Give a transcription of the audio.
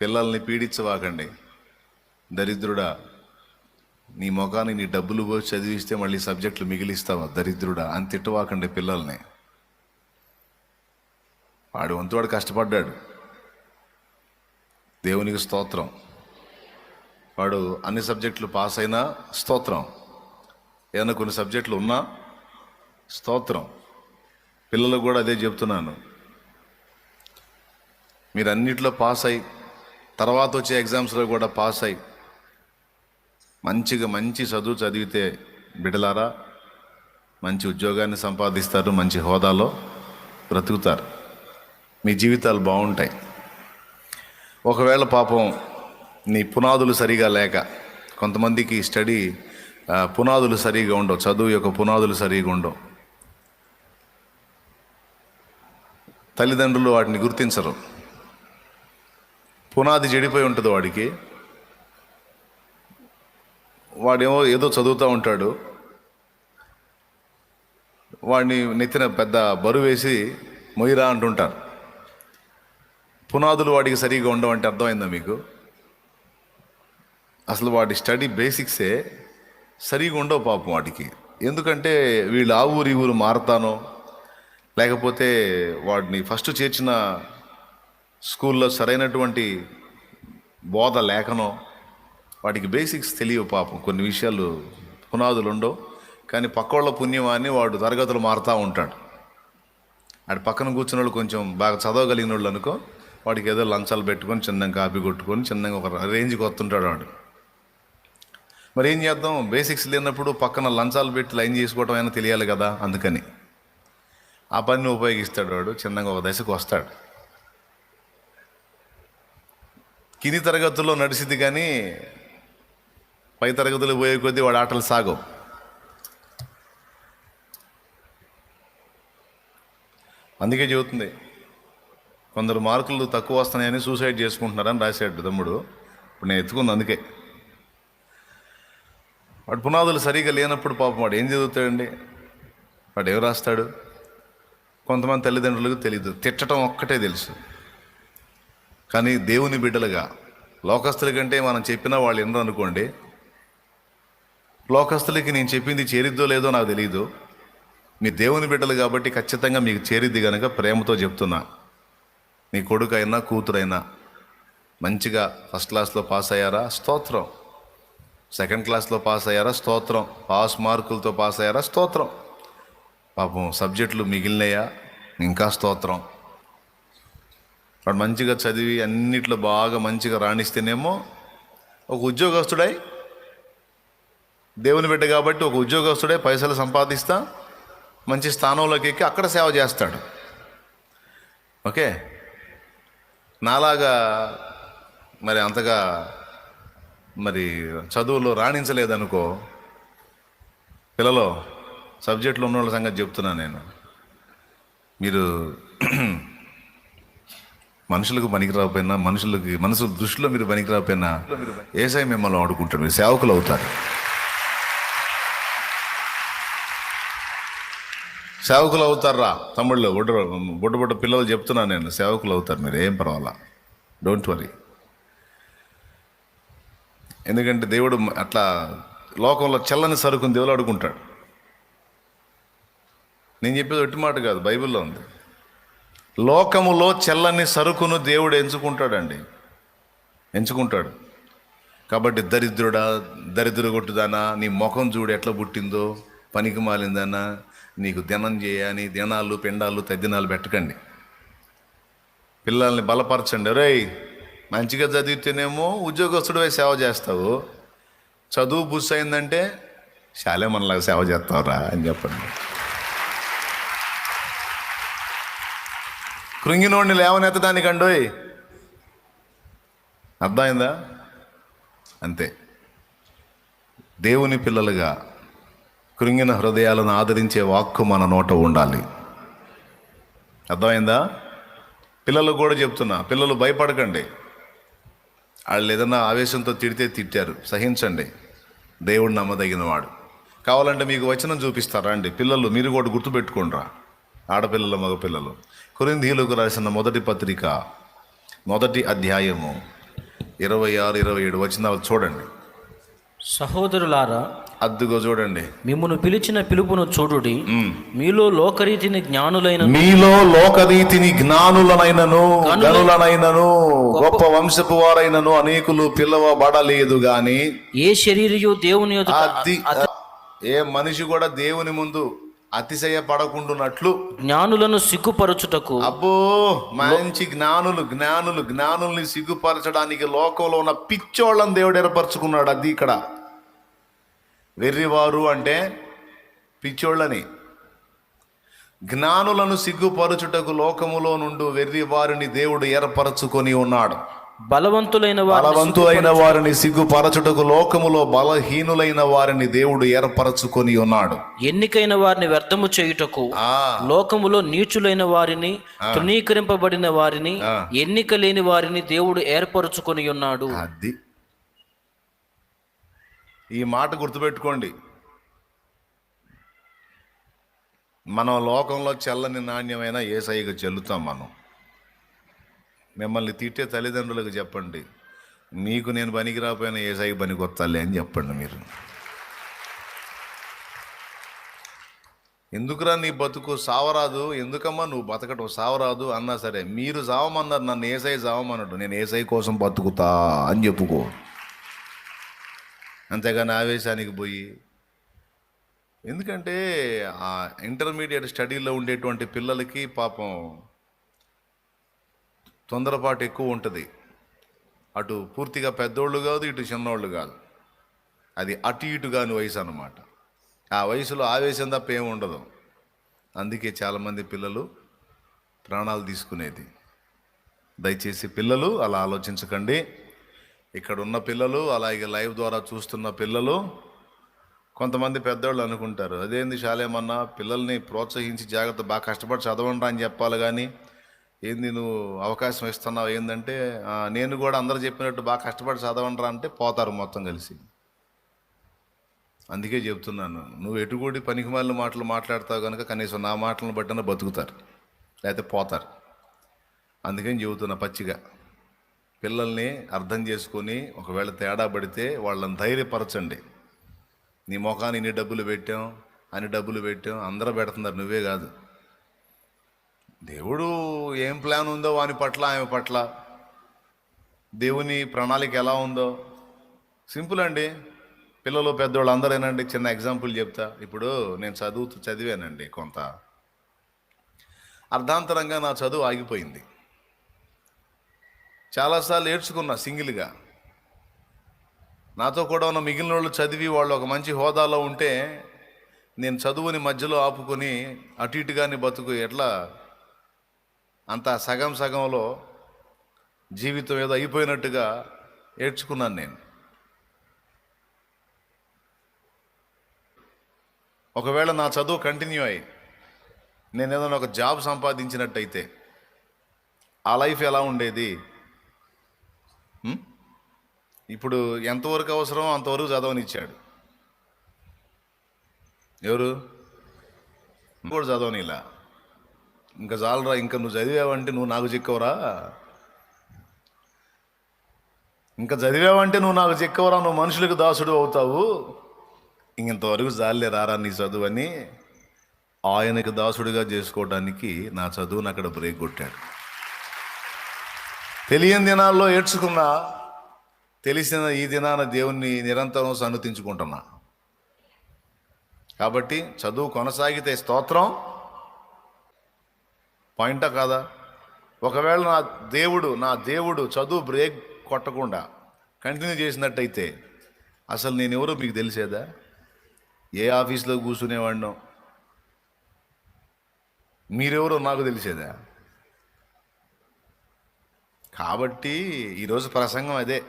పిల్లల్ని పీడించవాకండి. దరిద్రుడా నీ ముఖాన్ని నీ డబ్బులు పోసి చదివిస్తే మళ్ళీ సబ్జెక్టులు మిగిలిస్తావా. దరిద్రుడా అని తిట్టవాకండి పిల్లల్ని. వాడు వంతువాడు కష్టపడ్డాడు. దేవునికి స్తోత్రం. వాడు అన్ని సబ్జెక్టులు పాస్ అయినా స్తోత్రం. ఏదైనా కొన్ని సబ్జెక్టులు ఉన్నా స్తోత్రం. పిల్లలకు కూడా అదే చెప్తున్నాను. మీరు అన్నిట్లో పాస్ అయి తర్వాత వచ్చే ఎగ్జామ్స్లో కూడా పాస్ అయ్యి మంచిగా మంచి చదువు చదివితే బిడలారా మంచి ఉద్యోగాన్ని సంపాదిస్తారు మంచి హోదాలో బ్రతుకుతారు. మీ జీవితాలు బాగుంటాయి. ఒకవేళ పాపం నీ పునాదులు సరిగా లేక కొంతమందికి స్టడీ పునాదులు సరిగా ఉండవు చదువు యొక్క పునాదులు సరిగా ఉండవు. తల్లిదండ్రులు వాటిని గుర్తించరు. పునాది చెడిపోయి ఉంటుంది వాడికి. వాడేమో ఏదో చదువుతూ ఉంటాడు. వాడిని నెత్తిన పెద్ద బరువు వేసి మొయిరా అంటుంటారు. పునాదులు వాడికి సరిగా ఉండవంటే అర్థమైందా మీకు? అసలు వాడి స్టడీ బేసిక్సే సరిగా ఉండవు పాపం వాడికి. ఎందుకంటే వీళ్ళు ఆ ఊరు ఈ ఊరు మారతానో లేకపోతే వాడిని ఫస్ట్ చేర్చిన స్కూల్లో సరైనటువంటి బోధ లేకనో వాటికి బేసిక్స్ తెలియవు పాపం. కొన్ని విషయాలు పునాదులు ఉండవు. కానీ పక్కోళ్ళ పుణ్యం అని వాడు తరగతులు మారుతూ ఉంటాడు. ఆడు పక్కన కూర్చున్న వాళ్ళు కొంచెం బాగా చదవగలిగిన వాళ్ళు అనుకో వాడికి ఏదో లంచాలు పెట్టుకొని చిన్నగా కాపీ కొట్టుకొని చిన్నగా ఒక రేంజ్కి వస్తుంటాడు వాడు. మరి ఏం చేద్దాం? బేసిక్స్ లేనప్పుడు పక్కన లంచాలు పెట్టి లైన్ చేసుకోవడం అయినా తెలియాలి కదా అందుకని. ఆ పనిని ఉపయోగిస్తాడు వాడు చిన్నగా ఒక దశకు వస్తాడు. కింది తరగతుల్లో నడిచింది కానీ పై తరగతులు పోయే కొద్దీ వాడు ఆటలు సాగవు. అందుకే చెబుతుంది కొందరు మార్కులు తక్కువ వస్తున్నాయని సూసైడ్ చేసుకుంటున్నారని రాశాడు తమ్ముడు. ఇప్పుడు నేను ఎత్తుకుంది అందుకే. వాడు పునాదులు సరిగా లేనప్పుడు పాపం వాడు ఏం చదువుతాడండి? వాడు ఏం రాస్తాడు? కొంతమంది తల్లిదండ్రులకు తెలియదు తిట్టడం ఒక్కటే తెలుసు. కానీ దేవుని బిడ్డలుగా లోకస్తుల కంటే మనం చెప్పినా వాళ్ళు ఎన్నో అనుకోండి. లోకస్తులకి నేను చెప్పింది చేరిద్దో లేదో నాకు తెలియదు మీ దేవుని బిడ్డలు కాబట్టి ఖచ్చితంగా మీకు చేరిద్ది కనుక ప్రేమతో చెప్తున్నా. నీ కొడుకైనా కూతురైనా మంచిగా ఫస్ట్ క్లాస్లో పాస్ అయ్యారా? స్తోత్రం. సెకండ్ క్లాస్లో పాస్ అయ్యారా? స్తోత్రం. పాస్ మార్కులతో పాస్ అయ్యారా? స్తోత్రం. పాపం సబ్జెక్టులు మిగిలినాయా? ఇంకా స్తోత్రం. వాడు మంచిగా చదివి అన్నిట్లో బాగా మంచిగా రాణిస్తేనేమో ఒక ఉద్యోగస్తుడై దేవుని బిడ్డ కాబట్టి ఒక ఉద్యోగస్తుడే పైసలు సంపాదిస్తా మంచి స్థానంలోకి ఎక్కి అక్కడ సేవ చేస్తాడు. ఓకే? నాలాగా మరి అంతగా మరి చదువులో రాణించలేదనుకో పిల్లలు సబ్జెక్టులు ఉన్న వాళ్ళ సంగతి చెప్తున్నాను నేను. మీరు మనుషులకు పనికిరాకపోయినా మనుషులకి మనసు దృష్టిలో మీరు పనికి రాకపోయినా ఏసై మిమ్మల్ని వాడుకుంటారు మీరు సేవకులు అవుతారు. సేవకులు అవుతారా? తమ్ముళ్ళు బుడ్డ బుడ్డ బుడ్డ పిల్లలు చెప్తున్నాను నేను సేవకులు అవుతారు మీరు ఏం పర్వాలా? డోంట్ వరీ ఎందుకంటే దేవుడు అట్లా లోకంలో చల్లని సరుకుని దేవుడు అడుగుంటాడు నేను చెప్పేది ఒట్టి మాట కాదు బైబిల్లో ఉంది. లోకములో చెల్లని సరుకును దేవుడు ఎంచుకుంటాడండి. ఎంచుకుంటాడు. కాబట్టి దరిద్రుడా దరిద్ర కొట్టుదానా నీ ముఖం చూడు ఎట్లా పుట్టిందో పనికి మాలిందనా నీకు దినం చేయని దినాలు పిండాలు తద్దినాలు పెట్టకండి. పిల్లల్ని బలపరచండి. రేయ్ మంచిగా చదివితేనేమో ఉద్యోగస్తుడివే సేవ చేస్తావు. చదువు బుస్ అయిందంటే శాలే మనలాగా సేవ చేస్తావురా అని చెప్పండి. కృంగినోడిని లేవనెత్తడానికి అండోయ్. అర్థమైందా? అంతే. దేవుని పిల్లలుగా కృంగిన హృదయాలను ఆదరించే వాక్కు మన నోట ఉండాలి. అర్థమైందా? పిల్లలు కూడా చెప్తున్నా పిల్లలు భయపడకండి. వాళ్ళు ఏదన్నా ఆవేశంతో తిడితే తిట్టారు సహించండి. దేవుడు నమ్మదగిన వాడు కావాలంటే మీకు వచనం చూపిస్తారా అండి పిల్లలు మీరు కూడా గుర్తుపెట్టుకోండిరా ఆడపిల్లలు మగపిల్లలు. కొరిందీలకు రాసిన మొదటి పత్రిక మొదటి అధ్యాయము ఇరవై ఆరు ఇరవై ఏడు వచ్చిన చూడండి. సహోదరులారా అద్దుగో చూడండి. మిమ్మును పిలిచిన పిలుపును చూడుడి. మీలో లోకరీతిని జ్ఞానులైన మీలో లోకరీతిని జ్ఞానులనైనను గనులనైనను గొప్ప వంశపు వారైనను అనేకులు పిలవబడలేదు గాని ఏ శరీరయు దేవుని అది ఏ మనిషి కూడా దేవుని ముందు అతిశయ పడకుండునట్లు జ్ఞానులను సిగ్గుపరచుటకు. అబ్బో మంచి జ్ఞానులు జ్ఞానులు జ్ఞానుల్ని సిగ్గుపరచడానికి లోకంలో ఉన్న పిచ్చోళ్ళని దేవుడు ఏర్పరచుకున్నాడు. అది ఇక్కడ. వెర్రివారు అంటే పిచ్చోళ్ళని. జ్ఞానులను సిగ్గుపరచుటకు లోకములో నుండి వెర్రి వారిని దేవుడు ఏర్పరచుకొని ఉన్నాడు. బలవంతులైన వారిని బలవంతులైన వారిని సిగ్గుపరచుటకు లోకములో బలహీనులైన వారిని దేవుడు ఏర్పరచుకొని ఉన్నాడు. ఎన్నికైన వారిని వ్యర్థము చేయుటకు ఆ. లోకములో నీచులైన వారిని తృణీకరింపబడిన వారిని ఎన్నిక లేని వారిని దేవుడు ఏర్పరచుకొని ఉన్నాడు. అది. ఈ మాట గుర్తుపెట్టుకోండి. మనం లోకంలో చల్లని నాణ్యమైన ఏసైగా చెల్లుతాం మనం. మిమ్మల్ని తిట్టే తల్లిదండ్రులకు చెప్పండి. మీకు నేను పనికి రాపోయినా ఏసై పనికి వస్తాలే అని చెప్పండి మీరు. ఎందుకురా నీ బతుకు సావరాదు? ఎందుకమ్మా నువ్వు బతకటం సావరాదు? అన్నా సరే మీరు సావమన్నారు నన్ను ఏసై సావమన్నాడు నేను ఏసై కోసం బతుకుతా అని చెప్పుకో. అంతేగాని ఆవేశానికి పోయి. ఎందుకంటే ఆ ఇంటర్మీడియట్ స్టడీలో ఉండేటువంటి పిల్లలకి పాపం తొందరపాటు ఎక్కువ ఉంటుంది. అటు పూర్తిగా పెద్దోళ్ళు కాదు ఇటు చిన్నోళ్ళు కాదు. అది అటు ఇటు కాని వయసు అన్నమాట. ఆ వయసులో ఆవేశం తప్ప ఏమి ఉండదు. అందుకే చాలామంది పిల్లలు ప్రాణాలు తీసుకునేది. దయచేసి పిల్లలు అలా ఆలోచించకండి. ఇక్కడ ఉన్న పిల్లలు అలాగే లైవ్ ద్వారా చూస్తున్న పిల్లలు కొంతమంది పెద్దవాళ్ళు అనుకుంటారు. అదేంది శాలేమన్నా పిల్లల్ని ప్రోత్సహించి జాగ్రత్త బాగా కష్టపడి చదవండి అని చెప్పాలి కానీ ఏంది నువ్వు అవకాశం ఇస్తున్నావు? ఏంటంటే నేను కూడా అందరు చెప్పినట్టు బాగా కష్టపడి చదవండిరా అంటే పోతారు మొత్తం కలిసి. అందుకే చెప్తున్నాను నువ్వు ఎటుకూడి పనికిమాలిన మాటలు మాట్లాడతావు కనుక కనీసం నా మాటలను బట్టిన బతుకుతారు లేకపోతే పోతారు. అందుకని చెబుతున్నా పచ్చిగా. పిల్లల్ని అర్థం చేసుకొని ఒకవేళ తేడా పడితే వాళ్ళని ధైర్యపరచండి. నీ ముఖాన్ని ఇన్ని డబ్బులు పెట్టాం అన్ని డబ్బులు పెట్టాం అందరూ పెడుతున్నారు నువ్వే కాదు. దేవుడు ఏం ప్లాన్ ఉందో వాని పట్ల ఆమె పట్ల దేవుని ప్రణాళిక ఎలా ఉందో. సింపుల్ అండి. పిల్లలు పెద్దవాళ్ళు అందరేనండి చిన్న ఎగ్జాంపుల్ చెప్తా. ఇప్పుడు నేను చదువుతూ చదివానండి కొంత. అర్ధాంతరంగా నా చదువు ఆగిపోయింది. చాలాసార్లు ఏడ్చుకున్నా సింగిల్గా. నాతో కూడా ఉన్న మిగిలిన వాళ్ళు చదివి వాళ్ళు ఒక మంచి హోదాలో ఉంటే నేను చదువుని మధ్యలో ఆపుకొని అటు ఇటుగాని బతుకు ఎట్లా అంత సగం సగంలో జీవితం ఏదో అయిపోయినట్టుగా ఏడ్చుకున్నాను నేను. ఒకవేళ నా చదువు కంటిన్యూ అయ్యి నేను ఏదైనా ఒక జాబ్ సంపాదించినట్టయితే ఆ లైఫ్ ఎలా ఉండేది? ఇప్పుడు ఎంతవరకు అవసరమో అంతవరకు చదవనిచ్చాడు. ఎవరు? కూడా చదవనిలా. ఇంకా చాలరా ఇంకా నువ్వు చదివావంటే నువ్వు నాకు చిక్కవరా. ఇంకా చదివావంటే నువ్వు నాకు చిక్కవరా నువ్వు మనుషులకు దాసుడు అవుతావు. ఇంతవరకు జాలే రారా నీ చదువు అని ఆయనకు దాసుడిగా చేసుకోవడానికి నా చదువుని అక్కడ బ్రేక్ కొట్టాడు. తెలియని దినాల్లో ఏడ్చుకున్నా తెలిసిన ఈ దినాన దేవుణ్ణి నిరంతరం సన్నతించుకుంటున్నా కాబట్టి చదువు కొనసాగితే స్తోత్రం. పాయింటా కాదా? ఒకవేళ నా దేవుడు నా దేవుడు చదువు బ్రేక్ కొట్టకుండా కంటిన్యూ చేసినట్టయితే అసలు నేను ఎవరో మీకు తెలిసేదా? ఏ ఆఫీస్లో కూర్చునేవాడినో? మీరెవరో నాకు తెలిసేదా? కాబట్టి ఈరోజు ప్రసంగం అదే.